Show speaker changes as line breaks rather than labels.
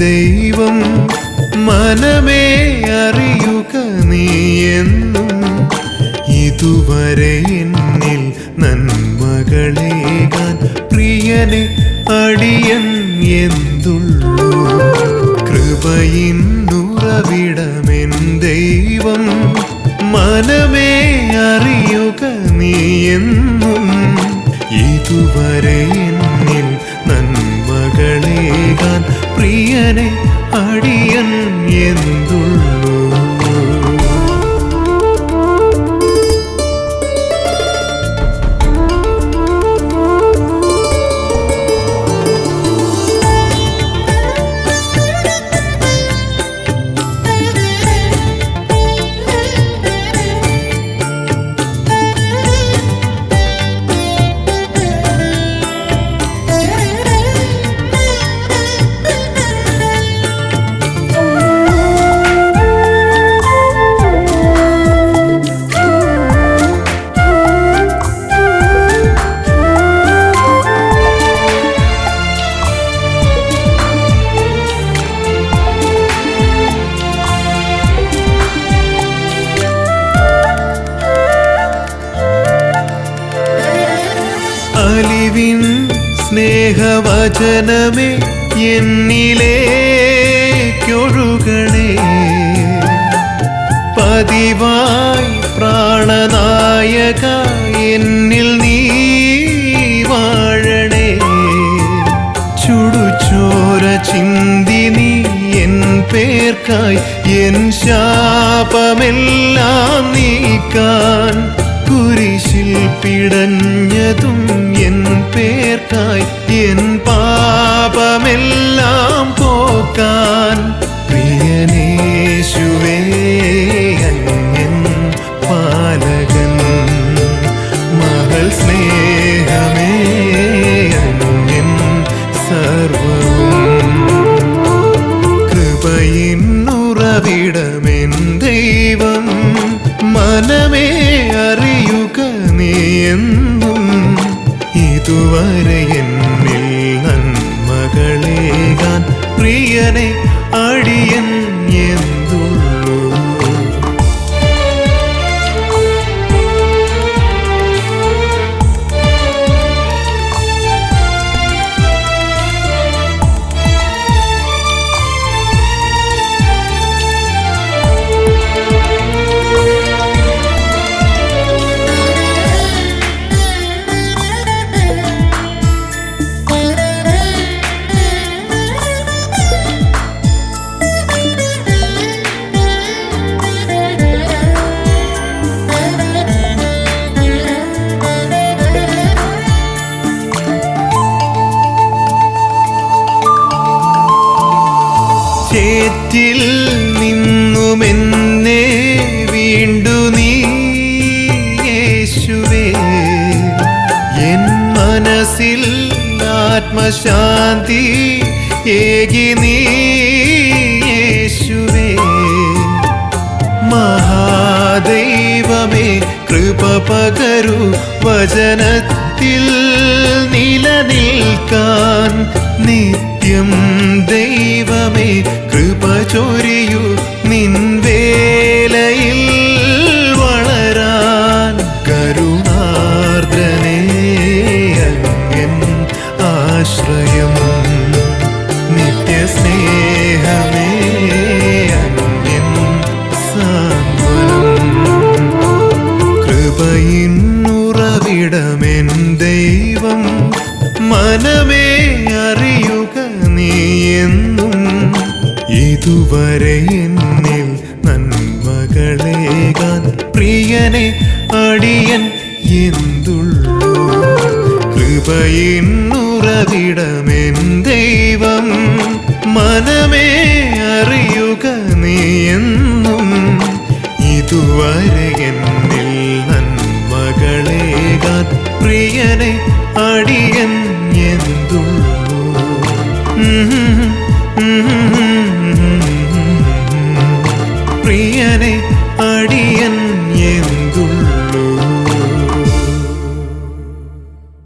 ദൈവം മനമേ അറിയുക നീ എന്നും. ഇതുവരെ എന്നിൽ നന്മകളേകാൻ പ്രിയനെ അടിയൻ എന്തുള്ളൂ. കൃപയിന്നുറവിടമെൻ ദൈവം മനമേ അറിയുക നീ എന്നും. ഇതുവരെ പ്രിയനെ അടിയൻ അലിവിൻ സ്നേഹവചനമേ എന്നിലേക്കൊഴുകണേ. പതിവായി പ്രാണനായക എന്നിൽ നീ വാഴണേ. ചുടുചോര ചിന്തി നീ എൻ പേർക്കായി എൻ ശാപമെല്ലാം നീക്കാൻ കുരിശിൽ പിടഞ്ഞതും എൻ പേർക്കായി എൻ പാപമെല്ലാം പോക്കാൻ പ്രിയനേശുവേ അങ്ങൻ പാലകൻ മകൾ സ്നേഹമേ അങ്ങൻ സർവവും കൃപയിന്നുറവിടമെൻ ചേറ്റിൽ നിന്നുമെന്നെ വീണ്ടു നീ യേശുവേ. എൻ മനസ്സിൽ ആത്മശാന്തി ഏകി നീ യേശുവേ. മഹാദൈവമേ കൃപ പകരു വചനത്തിൽ നിലനിൽക്കാൻ നിത്യം കൃപ ഇതുവരെ എന്നിൽ നന്മകളേകാൻ പ്രിയനെ അടിയൻ എന്തുള്ളൂ? കൃപയിന്നുറവിടമെൻ ദൈവം മനമേ അറിയുക നീ എന്നും. ഇതുവരെ എന്നിൽ നന്മകളേകാൻ പ്രിയനെ അടിയൻ എന്തുള്ളൂ? ഉം.